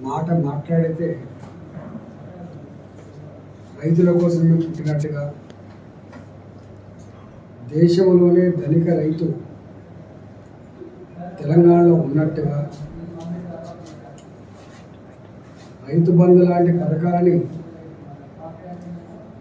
మాట మాట్లాడితే రైతుల కోసమే పుట్టినట్టుగా దేశంలోనే ధనిక రైతు తెలంగాణలో ఉన్నట్టుగా రైతు బంధు లాంటి పథకాలని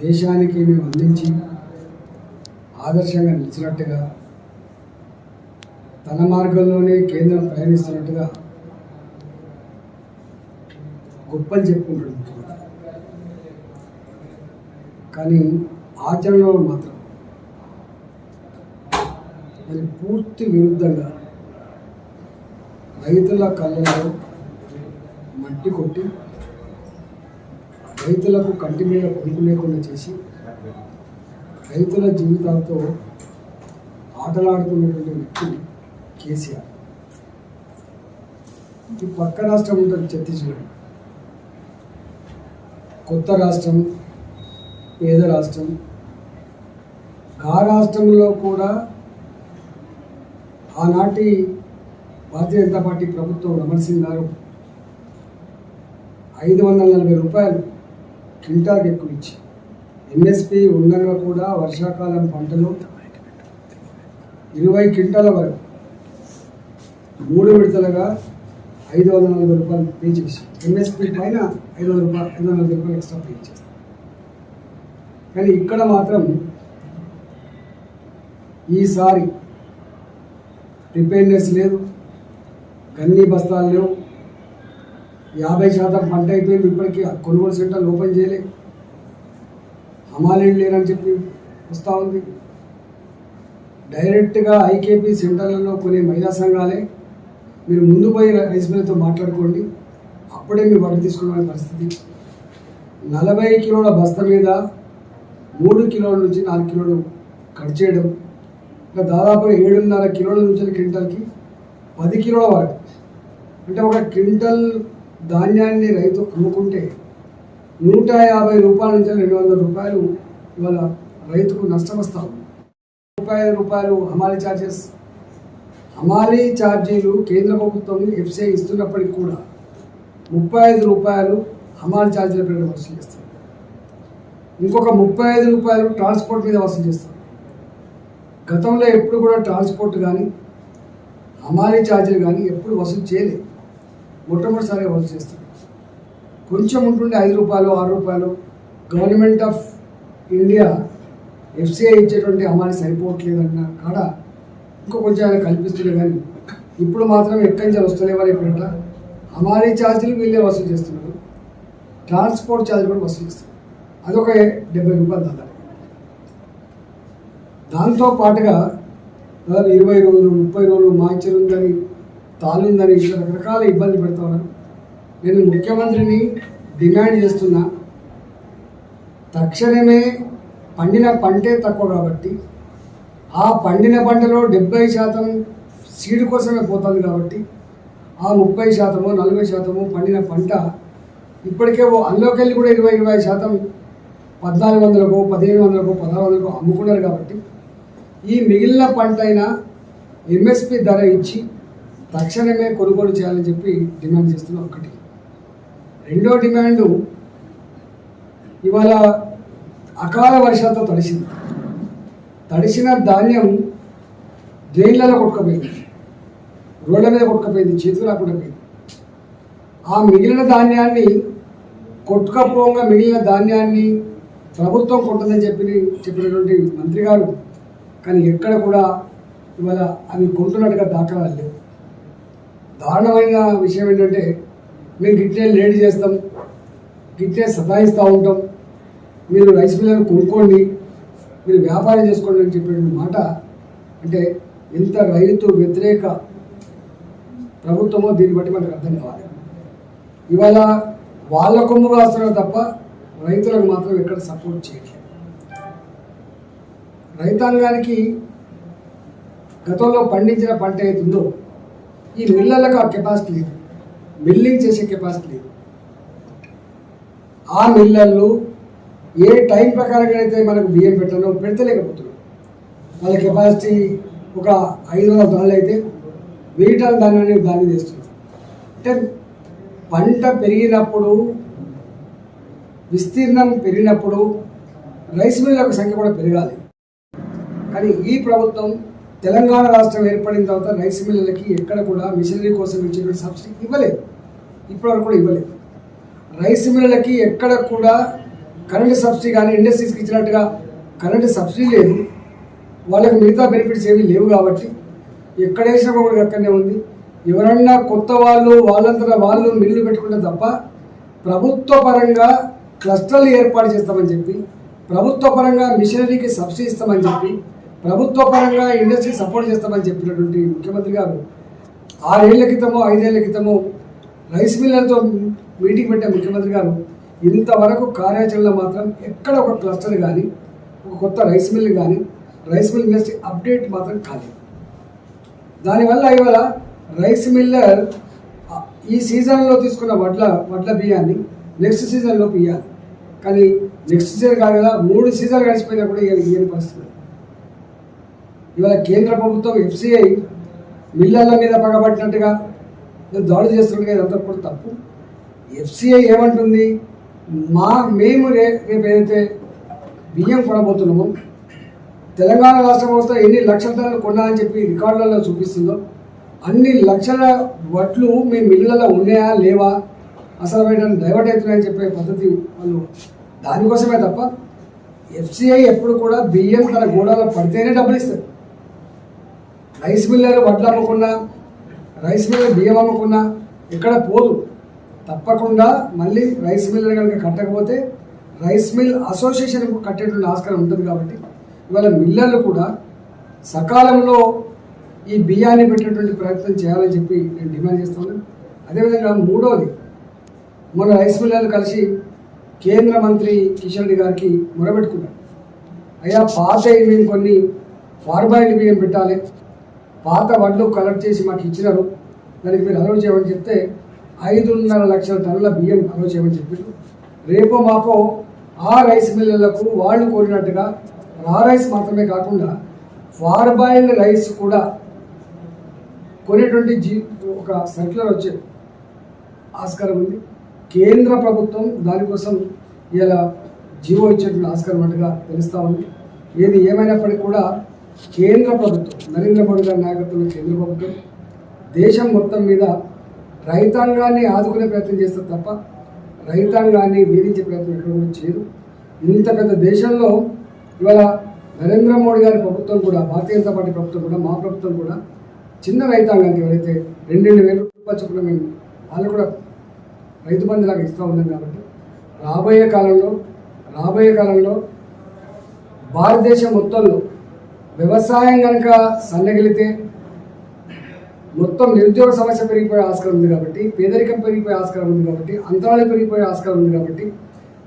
దేశానికి మేము అందించి ఆదర్శంగా నిలిచినట్టుగా తన మార్గంలోనే కేంద్రం ప్రయాణిస్తున్నట్టుగా గొప్పలు చెప్పుకుంటాడు ముఖ్యమంత్రి కానీ ఆచరణలో మాత్రం మరి పూర్తి విరుద్ధంగా రైతుల కళ్ళలో మట్టి కొట్టి రైతులకు కంటి మీద కొనుక్కు లేకుండా చేసి రైతుల జీవితాలతో ఆటలాడుతున్నటువంటి వ్యక్తి కేసీఆర్. ఈ పక్క రాష్ట్రం ఉంటుంది ఛత్తీస్గఢ్. కొత్త రాష్ట్రం పేద రాష్ట్రం. ఆ రాష్ట్రంలో కూడా ఆనాటి భారతీయ జనతా పార్టీ ప్రభుత్వం రమణ సింగ్ గారు ఐదు వందల నలభై రూపాయలు క్వింటాల్కి ఎక్కువ ఇచ్చి ఎంఎస్పి ఉండగా కూడా వర్షాకాలం పంటలు ఇరవై క్వింటాల వరకు మూడు విడతలుగా ఐదు వందల నలభై రూపాయలు పే చేసి. ఎంఎస్పీ పైన ఐదు వందల రూపాయలు ఐదు వందల నలభై రూపాయలు ఎక్స్ట్రా పే చేస్తాం. కానీ ఇక్కడ మాత్రం ఈసారి ప్రిపేర్నెస్ లేదు గన్ని బస్తాలు లేవు. యాభై శాతం పంట అయిపోయింది ఇప్పటికీ. కొనుగోలు సెంటర్లు ఓపెన్ చేయలేదు హమాలీలు లేరని చెప్పి వస్తూ ఉంది. డైరెక్ట్గా ఐకేపీ సెంటర్లలో కొనే మహిళా సంఘాలే మీరు ముందు పోయి రైస్ మిల్తో మాట్లాడుకోండి. అప్పుడే మీరు వడ్డీ తీసుకునే పరిస్థితి. నలభై కిలోల బస్త మీద మూడు కిలోల నుంచి నాలుగు కిలోలు కట్ చేయడం ఇంకా దాదాపు ఏడున్నర కిలోల నుంచి క్వింటల్కి పది కిలోల వాడు. అంటే ఒక క్వింటల్ ధాన్యాన్ని రైతు అమ్ముకుంటే నూట యాభై రూపాయల నుంచి రెండు వందల రూపాయలు ఇవాళ రైతుకు నష్టం వస్తాం ముప్పై రూపాయలు హమాలీ ఛార్జెస్ హమాలీ ఛార్జీలు కేంద్ర ప్రభుత్వం ఎఫ్సీఐ ఇస్తున్నప్పటికీ కూడా ముప్పై ఐదు రూపాయలు హమాలీ ఛార్జీల పేరు వసూలు చేస్తారు. ఇంకొక ముప్పై ఐదు రూపాయలు ట్రాన్స్పోర్ట్ మీద వసూలు చేస్తారు. గతంలో ఎప్పుడు కూడా ట్రాన్స్పోర్ట్ కానీ హమాలీ ఛార్జీలు కానీ ఎప్పుడు వసూలు చేయలేదు. మొట్టమొదటిసారి వసూలు చేస్తారు. కొంచెం ఉంటుండే ఐదు రూపాయలు ఆరు రూపాయలు. గవర్నమెంట్ ఆఫ్ ఇండియా ఎఫ్సిఐ ఇచ్చేటువంటి హమాలీ సరిపోవట్లేదన్న కాడ ఇంకో కొంచెం ఆయన కల్పిస్తుండే కానీ ఇప్పుడు మాత్రం ఎక్కడి నుంచి వస్తలేవారు వారి పేట ఛార్జీలు వీళ్ళే వసూలు చేస్తున్నారు. ట్రాన్స్పోర్ట్ ఛార్జ్ కూడా వసూలు చేస్తున్నారు. అదొక డెబ్బై రూపాయలు దాదాపు. దాంతో పాటుగా దాదాపు ఇరవై రోజులు ముప్పై రోజులు మాంచర్ ఉందని తాలుందని ఇట్లా రకరకాల ఇబ్బంది పెడతా ఉన్నారు. నేను ముఖ్యమంత్రిని డిమాండ్ చేస్తున్నా. తక్షణమే పండిన పంటే తక్కువ కాబట్టి ఆ పండిన పంటలో డెబ్బై శాతం సీడ్ కోసమే పోతుంది కాబట్టి ఆ ముప్పై శాతము నలభై శాతము పండిన పంట ఇప్పటికే ఓ అందులోకి వెళ్ళి కూడా ఇరవై ఇరవై శాతం పద్నాలుగు వందలకు పదిహేను వందలకు పదహారు వందలకు అమ్ముకున్నారు కాబట్టి ఈ మిగిలిన పంట అయినా ఎంఎస్పి ధర ఇచ్చి తక్షణమే కొనుగోలు చేయాలని చెప్పి డిమాండ్ చేస్తున్న ఒకటి. రెండో డిమాండు ఇవాళ అకాల వర్షాలతో తడిసింది. తడిసిన ధాన్యం డ్రైన్లలో కొట్టుకుపోయింది? రోడ్ల మీద కొట్టుకుపోయింది చేతులు రాకుండా ఆ మిగిలిన ధాన్యాన్ని కొట్టుకపోగా మిగిలిన ధాన్యాన్ని ప్రభుత్వం కొంటుందని చెప్పి చెప్పినటువంటి మంత్రి గారు కానీ ఎక్కడ కూడా ఇవాళ అవి కొంటున్నట్టుగా దాఖలాలు లేవు. దారుణమైన విషయం ఏంటంటే మేము గిట్లే లేట్ చేస్తాం గిట్లే సతాయిస్తూ ఉంటాం మీరు రైస్ మిల్లను కొనుక్కోండి మీరు వ్యాపారం చేసుకోండి అని చెప్పిన మాట అంటే ఎంత రైతు వ్యతిరేక ప్రభుత్వమో దీన్ని బట్టి మనకు అర్థం కావాలి. ఇవాళ వాళ్ళ కొమ్ము కాస్తున్నారు తప్ప రైతులకు మాత్రం ఎక్కడ సపోర్ట్ చేయట్లేదు. రైతాంగానికి గతంలో పండించిన పంట ఏదుందో ఈ మిల్లలకు ఆ కెపాసిటీ లేదు. మిల్లింగ్ చేసే కెపాసిటీ లేదు. ఆ మిల్లర్లు ఏ టైం ప్రకారంగా అయితే మనకు బియ్యం పెట్టాలో పెడతలేకపోతున్నాం. వాళ్ళ కెపాసిటీ ఒక ఐదు వందల టన్నులు అయితే వెయ్యి టన్ను ధాన్యాన్ని దాన్ని చేస్తున్నాం అంటే పంట పెరిగినప్పుడు విస్తీర్ణం పెరిగినప్పుడు రైస్ మిల్లుల సంఖ్య కూడా పెరగాలి. కానీ ఈ ప్రభుత్వం తెలంగాణ రాష్ట్రం ఏర్పడిన తర్వాత రైస్ మిల్లులకి ఎక్కడ కూడా మిషనరీ కోసం ఇచ్చేటువంటి సబ్సిడీ ఇవ్వలేదు. ఇప్పటివరకు కూడా ఇవ్వలేదు. రైస్ మిల్లులకి ఎక్కడ కూడా కరెంటు సబ్సిడీ కానీ ఇండస్ట్రీస్కి ఇచ్చినట్టుగా కరెంటు సబ్సిడీ లేదు. వాళ్ళకి మిగతా బెనిఫిట్స్ ఏమీ లేవు కాబట్టి ఎక్కడ వేసినా కూడా అక్కడనే ఉంది. ఎవరన్నా కొత్త వాళ్ళు వాళ్ళంతా వాళ్ళు మిల్లు పెట్టుకుంటే తప్ప ప్రభుత్వ పరంగా క్లస్టర్లు ఏర్పాటు చేస్తామని చెప్పి ప్రభుత్వ పరంగా మిషనరీకి సబ్సిడీ ఇస్తామని చెప్పి ప్రభుత్వ పరంగా ఇండస్ట్రీ సపోర్ట్ చేస్తామని చెప్పినటువంటి ముఖ్యమంత్రి గారు ఆరేళ్ళ క్రితమో ఐదేళ్ళ క్రితమో రైస్ మిల్లర్తో మీటింగ్ పెట్టే ముఖ్యమంత్రి గారు ఇంతవరకు కార్యాచరణలో మాత్రం ఎక్కడ ఒక క్లస్టర్ కానీ ఒక కొత్త రైస్ మిల్ కానీ రైస్ మిల్ ఇండస్ట్రీ అప్డేట్ మాత్రం కాలేదు. దానివల్ల ఇవాళ రైస్ మిల్లర్ ఈ సీజన్లో తీసుకున్న వడ్ల వడ్ల బియ్యాన్ని నెక్స్ట్ సీజన్లో పియ్యాలి. కానీ నెక్స్ట్ సీజన్ కాదు కదా మూడు సీజన్లు గడిచిపోయినా కూడా ఇవ్వని ఇయ్యని పరిస్థితి. ఇవాళ కేంద్ర ప్రభుత్వం ఎఫ్సిఐ మిల్లర్ల మీద పగబట్టినట్టుగా ఏదో దాడులు చేస్తున్నట్టుగా ఇదంతా కూడా తప్పు. ఎఫ్సిఐ ఏమంటుంది? మా మేము రే రేపు ఏదైతే బియ్యం కొనబోతున్నామో తెలంగాణ రాష్ట్ర వ్యవస్థ ఎన్ని లక్షల టన్నులు కొన్నాయని చెప్పి రికార్డులలో చూపిస్తుందో అన్ని లక్షల వడ్లు మీ మిల్లులలో ఉన్నాయా లేవా అసలు వేయడానికి డైవర్ట్ అవుతున్నాయని చెప్పే పద్ధతి వాళ్ళు దానికోసమే తప్ప ఎఫ్సిఐ ఎప్పుడు కూడా బియ్యం తన గోడలో పడితేనే డబ్బులు ఇస్తారు. రైస్ మిల్లర్ వడ్లు అమ్ముకున్నా రైస్ మిల్లర్ బియ్యం అమ్ముకున్నా ఎక్కడ పోదు. తప్పకుండా మళ్ళీ రైస్ మిల్ కనుక కట్టకపోతే రైస్ మిల్ అసోసియేషన్ కట్టేటువంటి ఆస్కారం ఉంటుంది కాబట్టి ఇవాళ మిల్లర్లు కూడా సకాలంలో ఈ బియ్యాన్ని పెట్టేటువంటి ప్రయత్నం చేయాలని చెప్పి నేను డిమాండ్ చేస్తున్నాను. అదేవిధంగా మూడవది మన రైస్ మిల్లర్లు కలిసి కేంద్ర మంత్రి కిషన్ రెడ్డి గారికి మొరబెట్టుకున్నారు. అయ్యా పాత మేము కొన్ని ఫార్మాయిల్ బియ్యం పెట్టాలి పాత వడ్లు కలెక్ట్ చేసి మాకు ఇచ్చినారు దానికి మీరు అలవ్ చేయమని చెప్తే ఐదున్నర లక్షల టన్నుల బియ్యం అలవ్ చేయమని చెప్పారు. రేపో మాపో ఆ రైస్ మిల్లులకు వాళ్ళు కోరినట్టుగా రా రైస్ మాత్రమే కాకుండా ఫార్బాయిల్డ్ రైస్ కూడా కొనేటువంటి జీ ఒక సర్క్యులర్ వచ్చే ఆస్కారం ఉంది. కేంద్ర ప్రభుత్వం దానికోసం ఇలా జీవో ఇచ్చేటువంటి ఆస్కారం ఉన్నట్టుగా తెలుస్తూ ఉంది. ఏది ఏమైనప్పటికీ కూడా కేంద్ర ప్రభుత్వం నరేంద్ర మోడీ గారి నాయకత్వంలో కేంద్ర ప్రభుత్వం దేశం మొత్తం మీద రైతాంగాన్ని ఆదుకునే ప్రయత్నం చేస్తారు తప్ప రైతాంగాన్ని వేధించే ప్రయత్నం ఎక్కడ కూడా చేయదు ఇంత పెద్ద దేశంలో ఇవాళ నరేంద్ర మోడీ గారి ప్రభుత్వం కూడా భారతీయ జనతా పార్టీ ప్రభుత్వం కూడా మా ప్రభుత్వం కూడా చిన్న రైతాంగానికి ఎవరైతే రెండు రెండు వేల రూపాయలు చొప్పున మేము వాళ్ళు కూడా రైతు బంధులాగా ఇస్తూ ఉన్నాం కాబట్టి రాబోయే కాలంలో రాబోయే కాలంలో భారతదేశం మొత్తంలో వ్యవసాయం కనుక సన్నగిలితే మొత్తం నిరుద్యోగ సమస్య పెరిగిపోయే ఆస్కారం ఉంది కాబట్టి పేదరికం పెరిగిపోయే ఆస్కారం ఉంది కాబట్టి అంతరాలు పెరిగిపోయే ఆస్కారం ఉంది కాబట్టి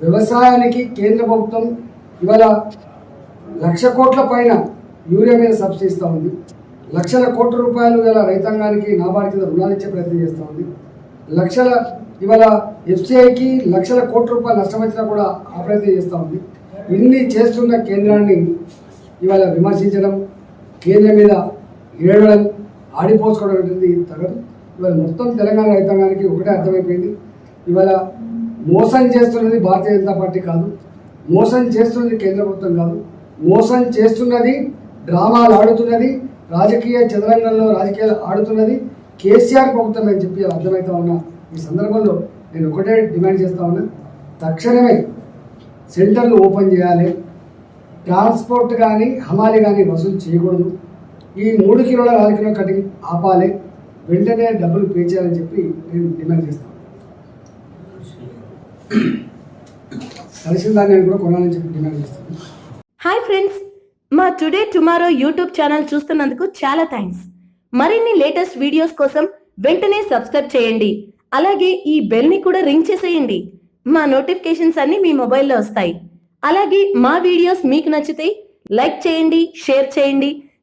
వ్యవసాయానికి కేంద్ర ప్రభుత్వం ఇవాళ లక్ష కోట్ల పైన యూరియా మీద సబ్సిడీ ఇస్తూ ఉంది. లక్షల కోట్ల రూపాయలు ఇవాళ రైతాంగానికి నాబార్డు కింద రుణాలు ఇచ్చే ప్రయత్నం చేస్తూ ఉంది. లక్షల ఇవాళ ఎఫ్సిఐకి లక్షల కోట్ల రూపాయలు నష్టం వచ్చినా కూడా ఆ ప్రయత్నం చేస్తూ ఉంది. ఇన్ని చేస్తున్న కేంద్రాన్ని ఇవాళ విమర్శించడం కేంద్రం మీద ఏడవడం ఆడిపోసుకోవడం అనేది తగదు ఇవాళ మొత్తం తెలంగాణ రైతాంగానికి ఒకటే అర్థమైపోయింది. ఇవాళ మోసం చేస్తున్నది భారతీయ జనతా పార్టీ కాదు. మోసం చేస్తున్నది కేంద్ర ప్రభుత్వం కాదు. మోసం చేస్తున్నది డ్రామాలు ఆడుతున్నది. రాజకీయ చదరంగంలో రాజకీయాలు ఆడుతున్నది కేసీఆర్ ప్రభుత్వం అని చెప్పి అర్థమవుతా ఉన్నా. ఈ సందర్భంలో నేను ఒకటే డిమాండ్ చేస్తా ఉన్నా. తక్షణమే సెంటర్లు ఓపెన్ చేయాలి. ట్రాన్స్పోర్ట్ కానీ హమాలి కానీ వసూలు చేయకూడదు. ఈ మూడు కిలోల నాలుగు కిలో కటింగ్ ఆపాలి. వెంటనే డబ్బులు పే చేయాలని చెప్పి నేను డిమాండ్ చేస్తాను. కలిసిన దాన్ని కూడా కొనాలని చెప్పి డిమాండ్ చేస్తాను. Hi friends. మా టుడే టుమారో యూట్యూబ్ ఛానల్ చూస్తున్నందుకు చాలా థ్యాంక్స్. మరిన్ని లేటెస్ట్ వీడియోస్ కోసం వెంటనే సబ్స్క్రైబ్ చేయండి. అలాగే ఈ బెల్ని కూడా రింగ్ చేసేయండి. మా నోటిఫికేషన్స్ అన్నీ మీ మొబైల్లో వస్తాయి. అలాగే మా వీడియోస్ మీకు నచ్చితే లైక్ చేయండి షేర్ చేయండి.